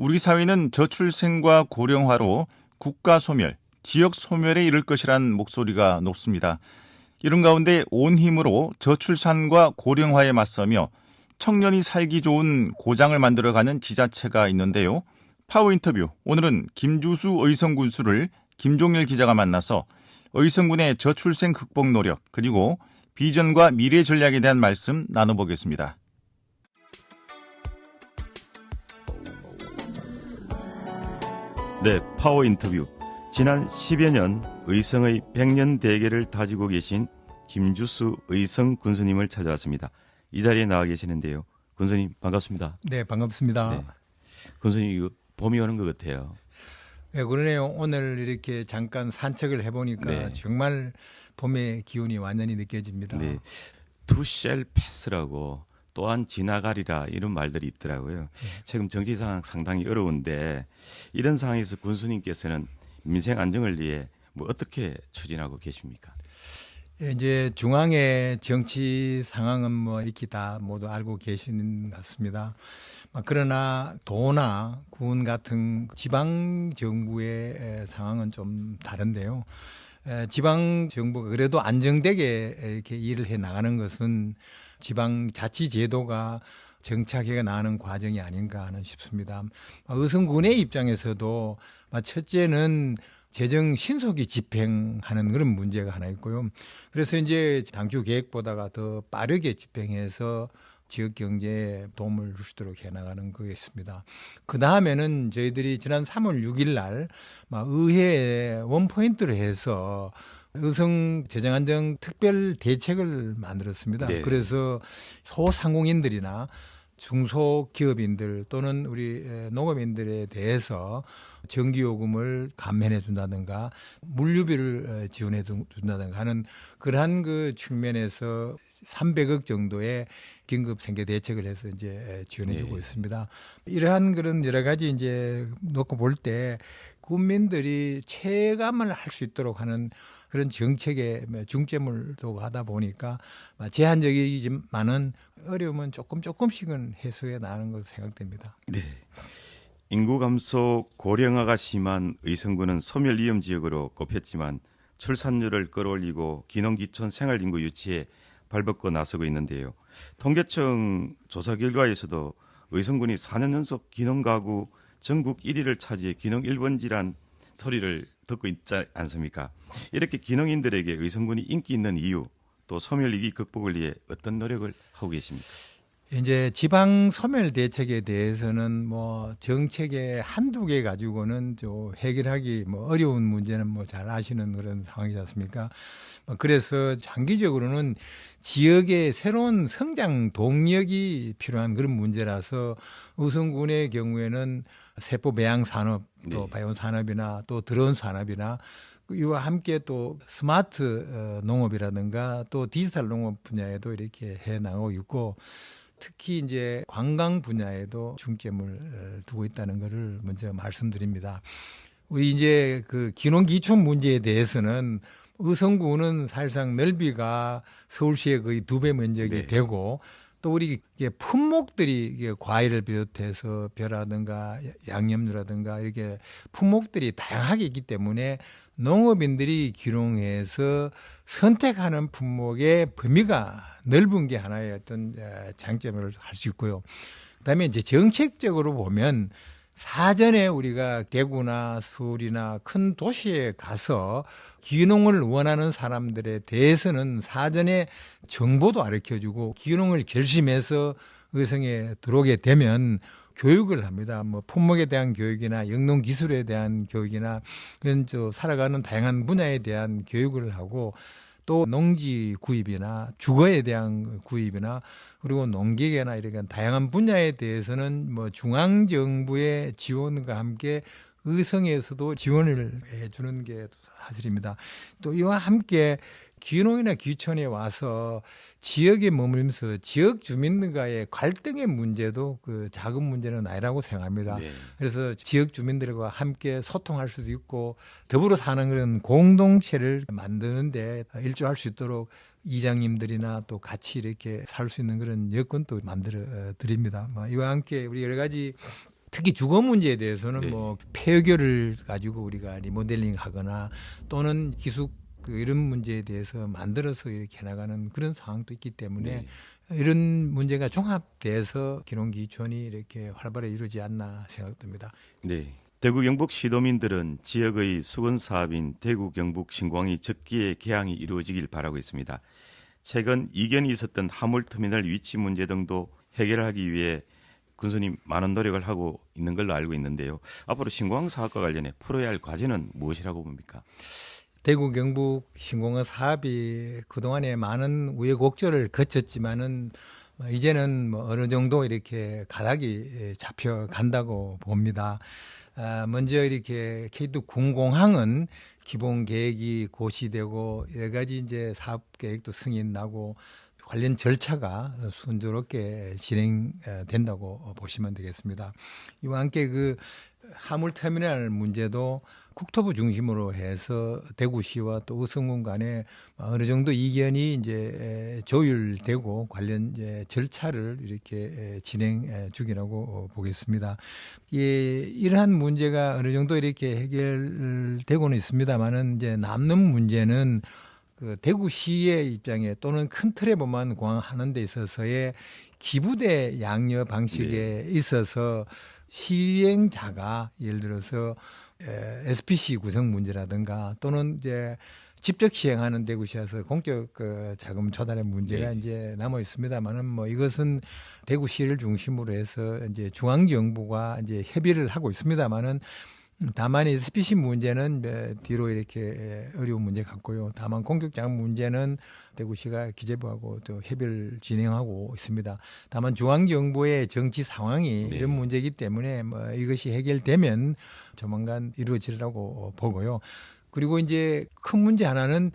우리 사회는 저출생과 고령화로 국가 소멸, 지역 소멸에 이를 것이란 목소리가 높습니다. 이런 가운데 온 힘으로 저출산과 고령화에 맞서며 청년이 살기 좋은 고장을 만들어가는 지자체가 있는데요. 파워 인터뷰. 오늘은 김주수 의성군수를 김종일 기자가 만나서 의성군의 저출생 극복 노력 그리고 비전과 미래 전략에 대한 말씀 나눠보겠습니다. 네, 파워 인터뷰. 지난 10여 년 의성의 100년 대계를 다지고 계신 김주수 의성 군수님을 찾아왔습니다. 이 자리에 나와 계시는데요. 군수님 반갑습니다. 네, 반갑습니다. 네. 군수님 이거 봄이 오는 것 같아요. 네, 그러네요. 오늘 이렇게 잠깐 산책을 해보니까 네. 정말 봄의 기운이 완전히 느껴집니다. 네. 투셀 패스라고 또한 지나가리라 이런 말들이 있더라고요. 네. 지금 정치 상황 상당히 어려운데 이런 상황에서 군수님께서는 민생 안정을 위해 뭐 어떻게 추진하고 계십니까? 예, 이제 중앙의 정치 상황은 뭐 이렇게 다 모두 알고 계시는 것 같습니다. 그러나 도나 군 같은 지방 정부의 상황은 좀 다른데요. 지방 정부가 그래도 안정되게 이렇게 일을 해 나가는 것은 지방 자치 제도가 정착해 나가는 과정이 아닌가 하는 싶습니다. 의성군의 입장에서도 첫째는 재정 신속히 집행하는 그런 문제가 하나 있고요. 그래서 이제 당초 계획보다가 더 빠르게 집행해서 지역 경제에 도움을 있도록 해나가는 거겠습니다. 그 다음에는 저희들이 지난 3월 6일 날 의회 원포인트로 해서 의성 재정안정 특별 대책을 만들었습니다. 네. 그래서 소상공인들이나 중소기업인들 또는 우리 농업인들에 대해서 전기요금을 감면해 준다든가 물류비를 지원해 준다든가 하는 그러한 그 측면에서 300억 정도의 긴급 생계 대책을 해서 이제 지원해 주고 네. 있습니다. 이러한 그런 여러 가지 이제 놓고 볼 때 국민들이 체감을 할 수 있도록 하는 그런 정책에 중점을 두고 하다 보니까 제한적이지만은 어려움은 조금 조금씩은 해소해 나가는 것으로 생각됩니다. 네. 인구 감소 고령화가 심한 의성군은 소멸 위험 지역으로 꼽혔지만 출산율을 끌어올리고 기농기촌 생활 인구 유치에 발벗고 나서고 있는데요. 통계청 조사 결과에서도 의성군이 4년 연속 기농 가구 전국 1위를 차지해 기농 1번지란 소리를 듣고 있지 않습니까? 이렇게 기농인들에게 의성군이 인기 있는 이유 또 소멸 위기 극복을 위해 어떤 노력을 하고 계십니까? 이제 지방 소멸 대책에 대해서는 뭐 정책의 한두 개 가지고는 좀 해결하기 뭐 어려운 문제는 뭐 잘 아시는 그런 상황이지 않습니까? 뭐 그래서 장기적으로는 지역의 새로운 성장 동력이 필요한 그런 문제라서 우성군의 경우에는 세포 배양 산업, 또 네. 바이오 산업이나 또 드론 산업이나 이와 함께 또 스마트 어, 농업이라든가 또 디지털 농업 분야에도 이렇게 해 나가고 있고 특히 이제 관광 분야에도 중점을 두고 있다는 것을 먼저 말씀드립니다. 우리 이제 그 기농기촌 문제에 대해서는 의성구는 사실상 넓이가 서울시의 거의 두 배 면적이 네. 되고 또 우리 품목들이 과일을 비롯해서 벼라든가 양념류라든가 이렇게 품목들이 다양하게 있기 때문에 농업인들이 기농해서 선택하는 품목의 범위가 넓은 게 하나의 어떤 장점을 할 수 있고요. 그다음에 이제 정책적으로 보면 사전에 우리가 대구나 서울이나 큰 도시에 가서 기농을 원하는 사람들에 대해서는 사전에 정보도 가르쳐주고 기농을 결심해서 의성에 들어오게 되면 교육을 합니다. 뭐 품목에 대한 교육이나 영농 기술에 대한 교육이나 그런 저 살아가는 다양한 분야에 대한 교육을 하고 또 농지 구입이나 주거에 대한 구입이나 그리고 농기계나 이렇게 다양한 분야에 대해서는 뭐 중앙 정부의 지원과 함께 의성에서도 지원을 해주는 게 사실입니다. 또 이와 함께 귀농이나 귀촌에 와서 지역에 머물면서 지역 주민들과의 갈등의 문제도 그 작은 문제는 아니라고 생각합니다. 네. 그래서 지역 주민들과 함께 소통할 수도 있고 더불어 사는 그런 공동체를 만드는데 일조할 수 있도록 이장님들이나 또 같이 이렇게 살 수 있는 그런 여건도 만들어 드립니다. 뭐 이와 함께 우리 여러 가지 특히 주거 문제에 대해서는 네. 뭐 폐결을 가지고 우리가 리모델링 하거나 또는 기숙 그 이런 문제에 대해서 만들어서 이렇게 해나가는 그런 상황도 있기 때문에 네. 이런 문제가 종합돼서 기농기촌이 이렇게 활발히 이루어지지 않나 생각됩니다. 네. 대구 경북 시도민들은 지역의 수건 사업인 대구 경북 신공항이 적기에 개항이 이루어지길 바라고 있습니다. 최근 이견이 있었던 화물터미널 위치 문제 등도 해결하기 위해 군수님 많은 노력을 하고 있는 걸로 알고 있는데요. 앞으로 신공항 사업과 관련해 풀어야 할 과제는 무엇이라고 봅니까? 대구 경북 신공항 사업이 그동안에 많은 우여곡절을 거쳤지만은 이제는 뭐 어느 정도 이렇게 가닥이 잡혀 간다고 봅니다. 아, 먼저 이렇게 K2 군공항은 기본 계획이 고시되고 여러 가지 이제 사업 계획도 승인 나고 관련 절차가 순조롭게 진행된다고 보시면 되겠습니다. 이와 함께 그 화물 터미널 문제도 국토부 중심으로 해서 대구시와 또 의성군 간에 어느 정도 이견이 이제 조율되고 관련 이제 절차를 이렇게 진행 중이라고 보겠습니다. 예, 이러한 문제가 어느 정도 이렇게 해결되고는 있습니다만은 이제 남는 문제는 그 대구시의 입장에 또는 큰 틀에 보면 공항하는 데 있어서의 기부대 양녀 방식에 있어서 시행자가 예를 들어서 에, SPC 구성 문제라든가 또는 이제 직접 시행하는 대구시에서 공적 그 자금 조달의 문제가 네. 이제 남아 있습니다만은 뭐 이것은 대구시를 중심으로 해서 이제 중앙 정부가 이제 협의를 하고 있습니다만은 다만 SPC 문제는 에, 뒤로 이렇게 어려운 문제 같고요. 다만 자금 문제는 대구시가 기재부하고 또 협의를 진행하고 있습니다. 다만 중앙 정부의 정치 상황이 네. 이런 문제이기 때문에 뭐 이것이 해결되면 조만간 이루어지리라고 보고요. 그리고 이제 큰 문제 하나는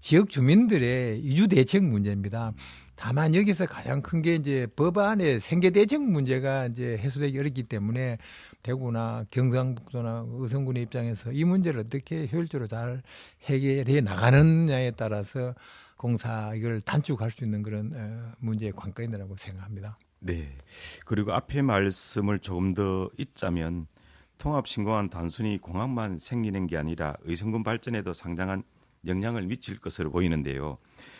지역 주민들의 이주 대책 문제입니다. 다만 여기서 가장 큰 게 이제 법안의 생계 대책 문제가 이제 해소되기 어렵기 때문에 대구나 경상북도나 의성군의 입장에서 이 문제를 어떻게 효율적으로 잘 해결해 나가느냐에 따라서 공사 이걸 단축할 수 있는 그런 어, 문제의 관건이라고 생각합니다. 네. 그리고 앞에 말씀을 조금 더 잇자면 통합 신공항 단순히 공항만 생기는 게 아니라 의성군 발전에도 상당한 영향을 미칠 것으로 보이는데요.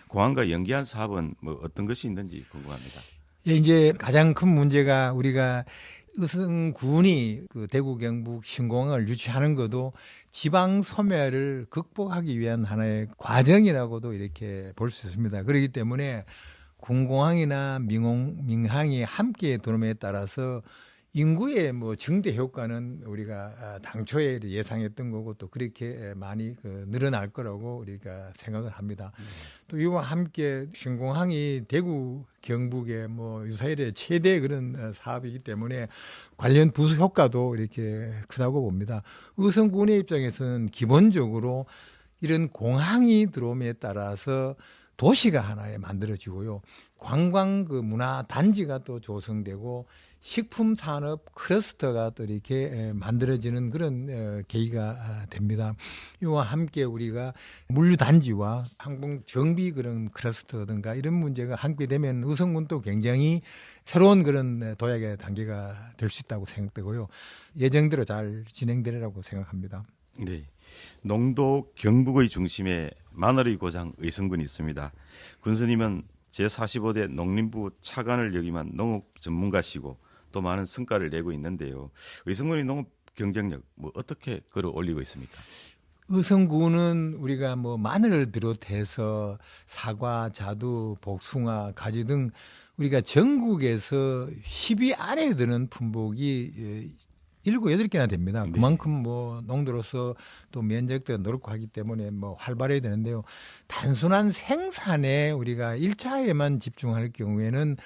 공항과 연계한 사업은 뭐 어떤 것이 있는지 궁금합니다. 예, 이제 가장 큰 문제가 우리가 의성군이 그 대구 경북 신공항을 유치하는 것도 지방 소멸을 극복하기 위한 하나의 과정이라고도 이렇게 볼 수 있습니다. 그렇기 때문에 군공항이나 민공 민항이 함께 들어옴에 따라서 인구의 뭐 증대 효과는 우리가 아, 당초에 예상했던 거고 또 그렇게 많이 그 늘어날 거라고 우리가 생각을 합니다. 또 이와 함께 신공항이 대구 경북의 뭐 유사일의 최대 그런 어, 사업이기 때문에 관련 부수 효과도 이렇게 크다고 봅니다. 의성군의 입장에서는 기본적으로 이런 공항이 들어옴에 따라서 도시가 하나에 만들어지고요. 관광 그 문화 단지가 또 조성되고 식품 산업 클러스터가 또 이렇게 에, 만들어지는 그런 어, 계기가 아, 됩니다. 이와 함께 우리가 물류 단지와 항공 정비 그런 클러스터든가 이런 문제가 함께 되면 의성군도 굉장히 새로운 그런 도약의 단계가 될 수 있다고 생각되고요. 예정대로 잘 진행되리라고 생각합니다. 네. 농도 경북의 중심에 마늘의 고장 의성군이 있습니다. 군수님은 제45대 농림부 차관을 역임한 농업 전문가시고 또 많은 성과를 내고 있는데요. 의성군의 농업 경쟁력 뭐 어떻게 끌어올리고 있습니까? 의성군은 우리가 뭐 마늘을 비롯해서 사과, 자두, 복숭아, 가지 등 우리가 전국에서 10위 안에 드는 품목이 예, 일곱 여덟 개나 됩니다. 네. 그만큼 뭐 농도로서 또 면적도 넓고 때문에 뭐 활발해야 되는데요. 단순한 생산에 우리가 일차에만 집중할 경우에는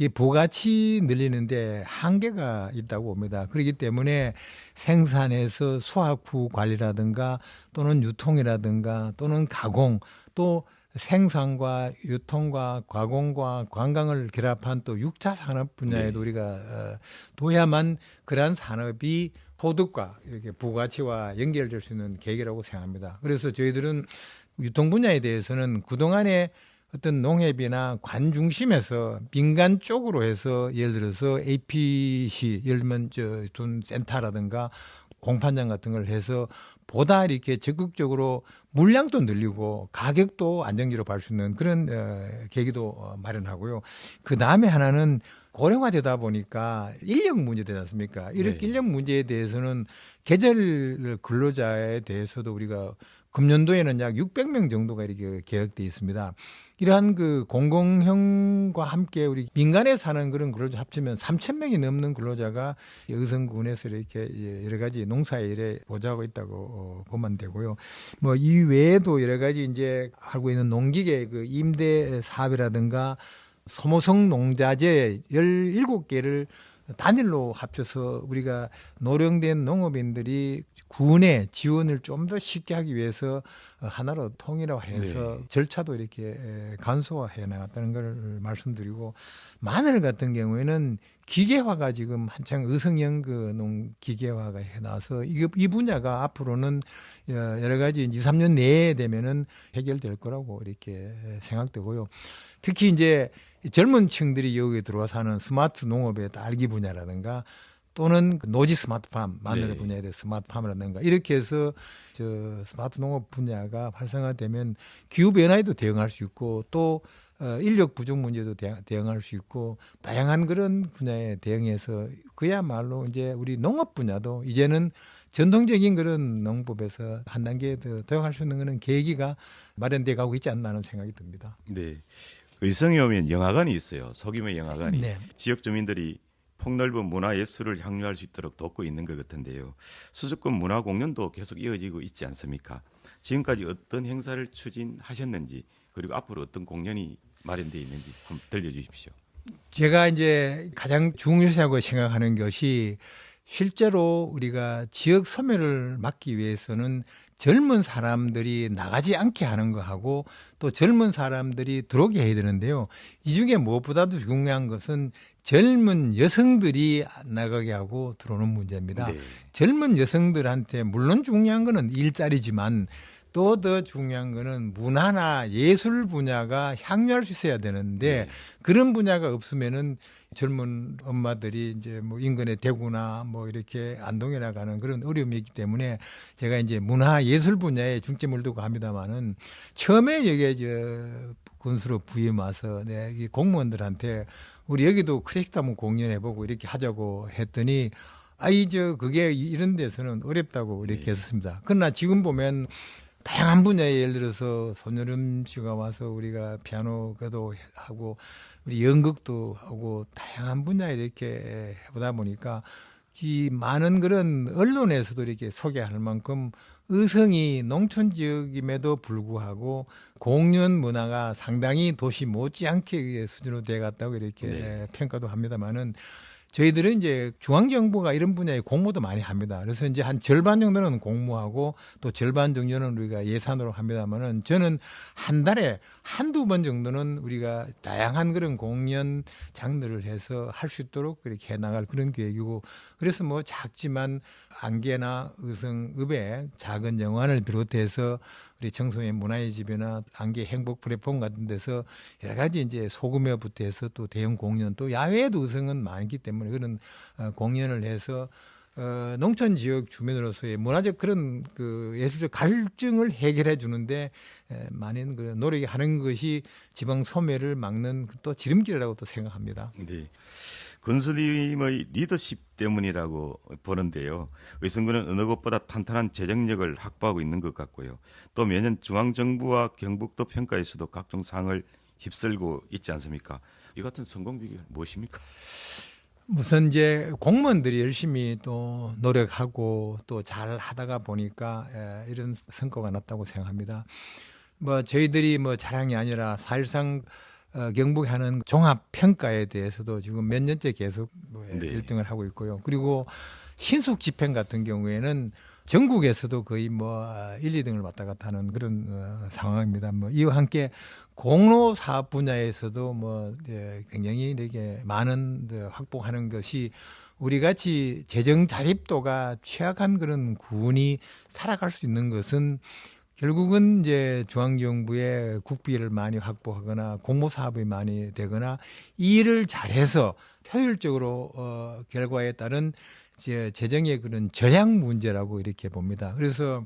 이 부가치 늘리는데 한계가 있다고 봅니다. 그렇기 때문에 생산에서 수확 후 관리라든가 또는 유통이라든가 또는 가공 또 생산과 유통과 가공과 관광을 결합한 또 6차 산업 분야에도 우리가 어, 둬야만 그러한 산업이 소득과 이렇게 부가치와 연결될 수 있는 계기라고 생각합니다. 그래서 저희들은 유통 분야에 대해서는 그동안에 어떤 농협이나 관 중심에서 민간 쪽으로 해서 예를 들어서 APC 예를 들면 저돈 센터라든가 공판장 같은 걸 해서 보다 이렇게 적극적으로 물량도 늘리고 가격도 안정적으로 받을 수 있는 그런 어, 계기도 어, 마련하고요. 그 다음에 하나는 고령화되다 보니까 인력 문제 되지 않습니까? 이렇게 네. 인력 문제에 대해서는 계절 근로자에 대해서도 우리가 금년도에는 약 600명 정도가 이렇게 계획돼 있습니다. 이러한 그 공공형과 함께 우리 민간에 사는 그런 근로자 합치면 3천 명이 넘는 근로자가 의성군에서 이렇게 여러 가지 농사 일에 보좌하고 있다고 어, 보면 되고요. 뭐 이 외에도 여러 가지 이제 하고 있는 농기계 그 임대 사업이라든가 소모성 농자재 17개를 단일로 합쳐서 우리가 노령된 농업인들이 군의 지원을 좀 더 쉽게 하기 위해서 하나로 통일화해서 네. 절차도 이렇게 간소화해 나갔다는 걸 말씀드리고 마늘 같은 경우에는 기계화가 지금 한창 의성형 그농 기계화가 해 나와서 이, 이 분야가 앞으로는 여러 가지 2, 3년 내에 되면은 해결될 거라고 이렇게 생각되고요. 특히 이제 젊은 층들이 여기에 들어와서 하는 스마트 농업의 딸기 분야라든가 또는 그 노지 스마트팜 마늘 네. 분야에 대해 스마트팜이라든가 이렇게 해서 저 스마트 농업 분야가 활성화되면 기후 변화에도 대응할 수 있고 또 어, 인력 부족 문제도 대응, 대응할 수 있고 다양한 그런 분야에 대응해서 그야말로 이제 우리 농업 분야도 이제는 전통적인 그런 농법에서 한 단계 더 도약할 수 있는 그런 계기가 마련돼 가고 있지 않나 하는 생각이 듭니다. 네. 의성에 오면 영화관이 있어요. 소규모 영화관이 네. 지역 주민들이 폭넓은 문화 예술을 향유할 수 있도록 돕고 있는 것 같은데요. 수도권 문화 공연도 계속 이어지고 있지 않습니까? 지금까지 어떤 행사를 추진하셨는지 그리고 앞으로 어떤 공연이 마련되어 있는지 한번 들려주십시오. 제가 이제 가장 중요시하고 생각하는 것이 실제로 우리가 지역 소멸을 막기 위해서는 젊은 사람들이 나가지 않게 하는 거하고 또 젊은 사람들이 들어오게 해야 되는데요. 이 중에 무엇보다도 중요한 것은 젊은 여성들이 안 나가게 하고 들어오는 문제입니다. 네. 젊은 여성들한테 물론 중요한 거는 일자리지만 또 더 중요한 거는 문화나 예술 분야가 향유할 수 있어야 되는데 네. 그런 분야가 없으면은 젊은 엄마들이 이제 뭐 인근의 대구나 뭐 이렇게 안동에 나가는 그런 어려움이 있기 때문에 제가 이제 문화 예술 분야에 중점을 두고 합니다만은 처음에 여기에 저 군수로 부임 와서 내이 공무원들한테 우리 여기도 크래식도 한번 공연해보고 이렇게 하자고 했더니 아이 저 그게 이런 데서는 어렵다고 이렇게 네. 했습니다. 그러나 지금 보면 다양한 분야에 예를 들어서 손여름 씨가 와서 우리가 피아노도 하고 우리 연극도 하고 다양한 분야에 이렇게 해보다 보니까 이 많은 그런 언론에서도 이렇게 소개할 만큼 의성이 농촌 지역임에도 불구하고 공연 문화가 상당히 도시 못지않게 수준으로 돼갔다고 이렇게 네. 평가도 합니다만은 저희들은 이제 중앙정부가 이런 분야에 공모도 많이 합니다. 그래서 이제 한 절반 정도는 공모하고 또 절반 정도는 우리가 예산으로 합니다만은 저는 한 달에 한두 번 정도는 우리가 다양한 그런 공연 장르를 해서 할 수 있도록 그렇게 해 나갈 그런 계획이고 그래서 뭐 작지만 안개나 의성, 읍의 작은 영화를 비롯해서 우리 청소년 문화의 집이나 안개 행복 플랫폼 같은 데서 여러 가지 이제 소규모부터 해서 또 대형 공연 또 야외에도 의성은 많기 때문에 그런 어, 공연을 해서 어, 농촌 지역 주민으로서의 문화적 그런 그 예술적 갈증을 해결해 주는데 에, 많은 그 노력이 하는 것이 지방 소멸을 막는 또 지름길이라고 또 생각합니다. 네. 군수님의 리더십 때문이라고 보는데요. 의성군은 어느 곳보다 탄탄한 재정력을 확보하고 있는 것 같고요. 또 매년 중앙정부와 경북도 평가에서도 각종 상을 휩쓸고 있지 않습니까? 이 같은 성공 비결 무엇입니까? 우선 이제 공무원들이 열심히 또 노력하고 또 잘 하다가 보니까 에, 이런 성과가 났다고 생각합니다. 뭐 저희들이 뭐 자랑이 아니라 사실상 어, 경북에 하는 종합 평가에 대해서도 지금 몇 년째 계속 뭐 네. 1등을 하고 있고요. 그리고 신속 집행 같은 경우에는 전국에서도 거의 뭐 1, 2등을 왔다 갔다 하는 그런 어, 상황입니다. 뭐 이와 함께 공로 사업 분야에서도 뭐 이제 굉장히 이렇게 많은 그 확보하는 것이 우리 같이 재정 자립도가 취약한 그런 군이 살아갈 수 있는 것은 결국은 이제 중앙정부의 국비를 많이 확보하거나 공모 사업이 많이 되거나 이 일을 잘해서 효율적으로 어, 결과에 따른 제 재정의 그런 절약 문제라고 이렇게 봅니다. 그래서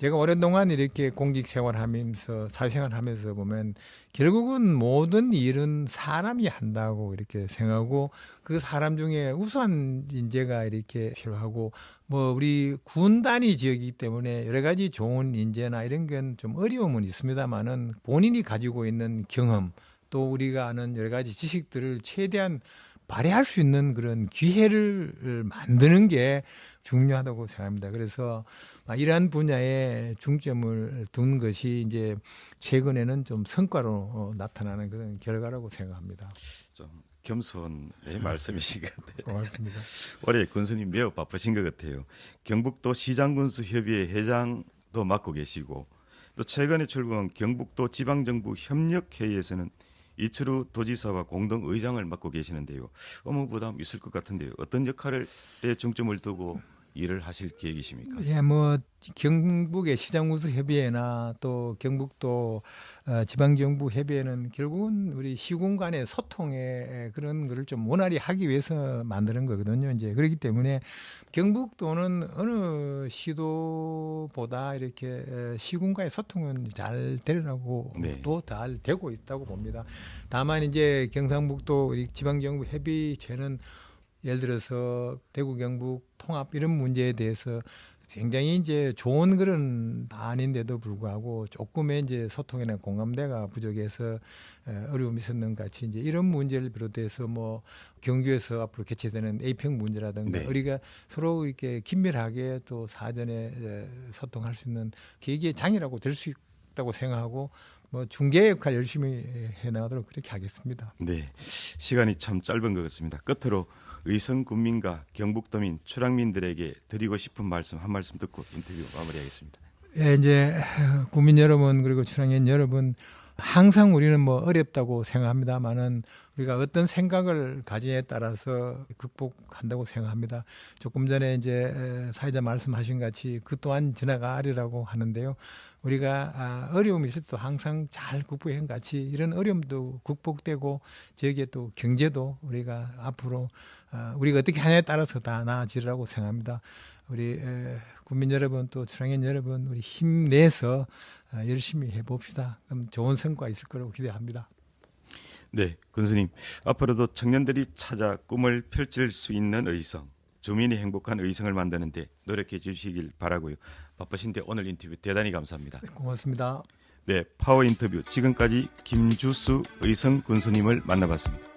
제가 오랫동안 이렇게 공직 생활하면서 사회생활 하면서 보면 결국은 모든 일은 사람이 한다고 이렇게 생각하고 그 사람 중에 우수한 인재가 이렇게 필요하고 뭐 우리 군 단위 지역이기 때문에 여러 가지 좋은 인재나 이런 건 좀 어려움은 있습니다만은 본인이 가지고 있는 경험 또 우리가 아는 여러 가지 지식들을 최대한 발휘할 수 있는 그런 기회를 만드는 게 중요하다고 생각합니다. 그래서 이러한 분야에 중점을 둔 것이 이제 최근에는 좀 성과로 어, 나타나는 그런 결과라고 생각합니다. 좀 겸손의 말씀이신 것 같아요. 고맙습니다. 올해 군수님 매우 바쁘신 것 같아요. 경북도 시장군수협의회 회장도 맡고 계시고 또 최근에 출범한 경북도 지방정부 협력회의에서는 이철우 도지사와 공동 의장을 맡고 계시는데요. 업무 부담 있을 것 같은데요. 어떤 역할에 중점을 두고 일을 하실 계획이십니까? 예, 뭐 경북의 시장군수 협의회나 또 경북도 어, 지방 정부 협의회는 결국은 우리 시군 간의 소통의 그런 거를 좀 원활히 하기 위해서 만드는 거거든요. 이제 그렇기 때문에 경북도는 어느 시도보다 이렇게 에, 시군과의 소통은 잘 되려고 네. 또잘 되고 있다고 봅니다. 다만 이제 경상북도 우리 지방 정부 협의체는 예를 들어서 대구 경북 통합 이런 문제에 대해서 굉장히 이제 좋은 그런 아닌데도 불구하고 조금의 이제 소통이나 공감대가 부족해서 에, 어려움이 있었는 것 같이 이제 이런 문제를 비롯해서 뭐 경주에서 앞으로 개최되는 에이펙 문제라든가 네. 우리가 서로 이렇게 긴밀하게 또 사전에 에, 소통할 수 있는 계기의 장이라고 될 수 있다고 생각하고 뭐 중개 역할 열심히 해 나가도록 그렇게 하겠습니다. 네, 시간이 참 짧은 것 같습니다. 끝으로 의성 군민과 경북도민, 출항민들에게 드리고 싶은 말씀 한 말씀 듣고 인터뷰 마무리하겠습니다. 예, 이제 국민 여러분 그리고 출항인 여러분 항상 우리는 뭐 어렵다고 생각합니다만은 우리가 어떤 생각을 가지에 따라서 극복한다고 생각합니다. 조금 전에 이제 사회자 말씀하신 같이 그 또한 지나가리라고 하는데요. 우리가 아, 어려움이 때 항상 잘 극복한 같이 이런 어려움도 극복되고 저기에 또 경제도 우리가 앞으로 아, 우리가 어떻게 하냐에 따라서 다 나아지리라고 생각합니다. 우리 에, 국민 여러분 또 출항인 여러분 우리 힘내서 아, 열심히 해봅시다. 그럼 좋은 성과 있을 거라고 기대합니다. 네, 군수님 앞으로도 청년들이 찾아 꿈을 펼칠 수 있는 의성, 주민이 행복한 의성을 만드는데 노력해 주시길 바라고요. 바쁘신데 오늘 인터뷰 대단히 감사합니다. 고맙습니다. 네, 파워 인터뷰 지금까지 김주수 의성 군수님을 만나봤습니다.